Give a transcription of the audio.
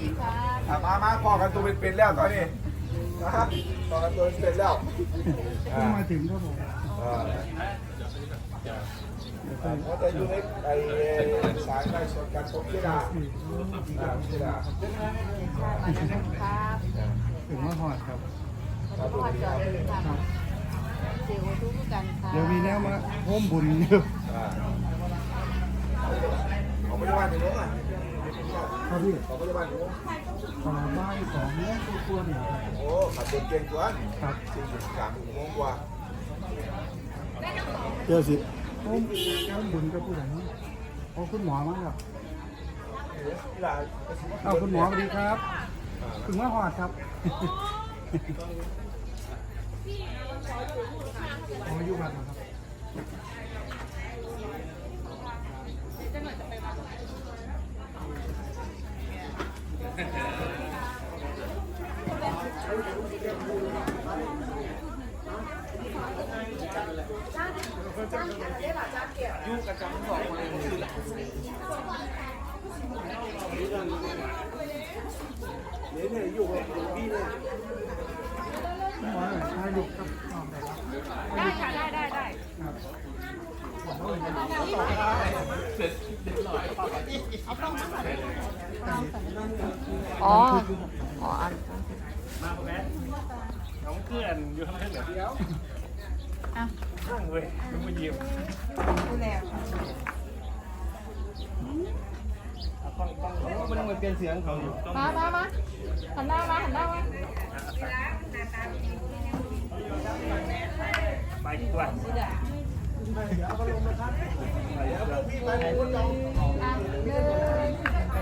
ครับอะมามาพอกันตัวเป็นๆแล้วตอนนี้นะครับพอกันตัวเป็นๆแล้วเพิ่งมาถึงครับผมอ่าเขาจะอยู่ในไอ้สายไฟสดกันผมที่ดาอ่าที่ดาครับถึงมาหอดครับครับพ่อจอดเลยครับเสียวทุกกันค่ะเดี๋ยวมีแนวมาโฮมบุญอยู่อ่าของพยาบาลถึงนู้นอะ ครับพี่ของพยาบาลถึงนู้นขอบ้านของเนี้ยตัวเนี่ยครับโอ้ขับรถเก่งกว่าครับสี่สิบสามชั่วโมงกว่าเจอสิโฮมโฮมบุญกับผู้ใดโอ้คุณหมอมั้งครับเอาคุณหมอสวัสดีครับถึงมาหอดครับขออยู่บัตรนะครับ เนี่ยเนี่ยอยู่กับพี่เลยคุณหมอหน่อยถ่ายรูปครับอ๋อได้ครับได้ค่ะได้ได้ได้ ครับอ๋อ อ๋ออันน้องเกลือนอยู่ข้างเดียวอะข้างเว้ยมึงมายิ้มดูแลต้องต้องมันมันเปลี่ยนเสียงเขาอยู่ต้องมามามาหันหน้ามาหันหน้ามาไปดีกว่า อะหนึ่งหนึ่ง